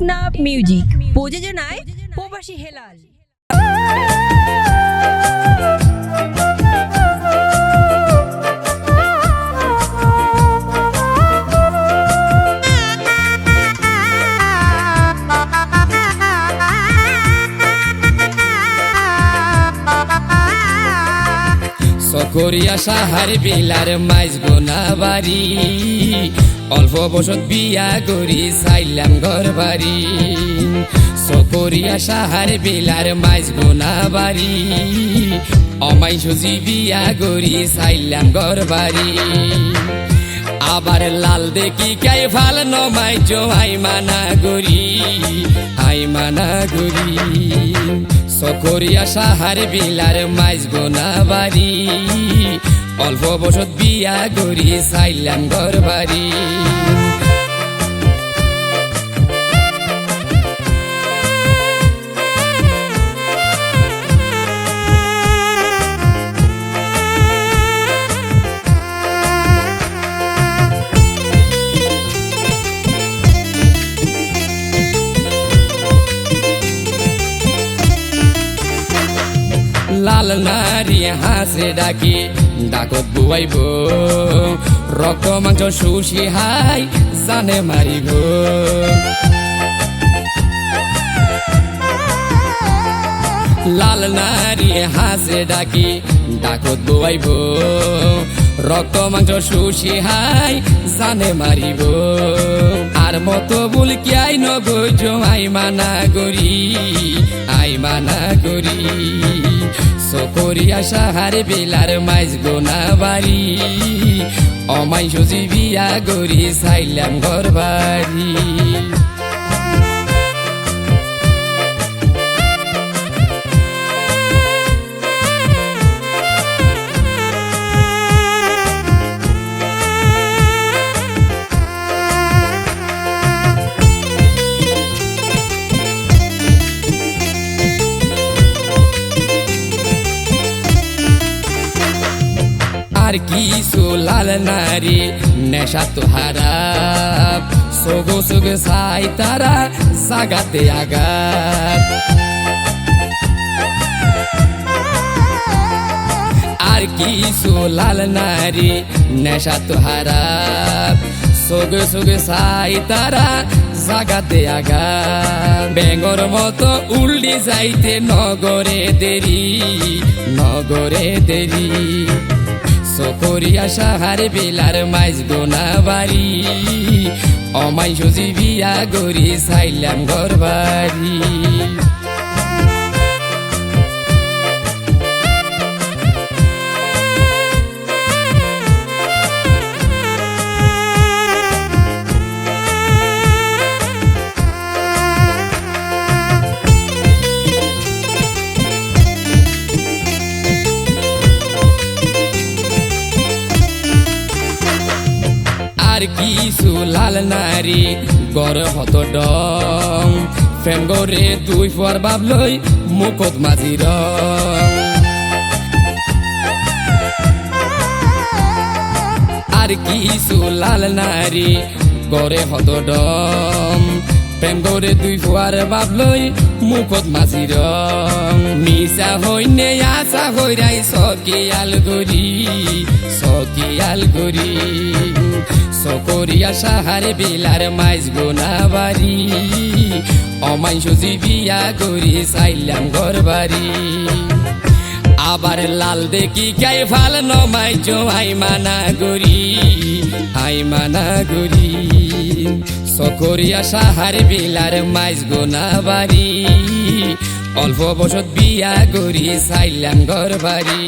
Teknaf music প্রযোজনায় প্রবাসী হেলাল সকরিয়া সাহার বিলার মাইজ গোনা বাড়ি অল্প বসত বিয়া করি চাইলাম ঘর বাড়ি। সকরিয়া সাহার বিলার মাইজ গোনা বাড়ি। অমাই সুজি বিয়া করি চাইলাম ঘর বাড়ি। আবার লাল দেখি কাই ভালো নমাই জোয়াই মানা গরি আই মানা গরি সকরিয়া সাহার বিলার মাইজ গোনা বাড়ি। অল্প বসত বিয়া গরি চাইলাম ঘর বাড়ি লাল নারী হাসে ডাকি ডাকত বুয়াইব। রক্ত মাংস সুশি হাই, জানে মারিব। লাল নারী হাসে ডাকি ডাকত বুয়াইব। রক্ত মাংস সুশি হাই, জানে মারিব। আর মতো বুল কি আই নগজ আই মানা গরি আই মানা গরি সকরিয়া সাহার বেলার মাইজ গোনা বাড়ি। অমাই সজি বিয়া গরি চাইলাম ঘর আর কি লাল নারী নেশা তো হারাপ। সোগো সোগে সাই তারা জাগাতে আগাত আর কি লাল নারী নেশা তো হারাপ। সোগে সোগে সাই তারা জাগাতে আগা বেঙ্গর মতো উল্টি যাইতে নগরে দেরি নগরে দেরি। সকরিয়া সাহার বেলার মাইজ দোনা বাড়ি। অমাই সুজি বিয়া গরি সাইলাম ঘর বাড়ি। আর কিছু লাল নারী গর হত ডং। ফেম গরে দুই ফুয়ার বাবলই মুকত মাঝি রং। আর কিছু লাল নারী গরে হত ডং। প্রেম গরে দুই ফুয়ার বাবলই মুকত মাঝি রং। মিশা হইনে আশা হইরাই সকিয়াল গরি সকিয়াল গরি। সকরিয়া সাহারে বেলার মাইজ গোনা বাড়ি অমাই সুজি বিয়া করি চাইলাম ঘর বাড়ি আবার লাল দেখি গাই ভালো নমাই জোয়াই মানা গরি আই মানা গরি সকরিয়া সাহার বেলার মাইজ গোনা বাড়ি অল্প বসত বিয়া গরি চাইলাম ঘর বাড়ি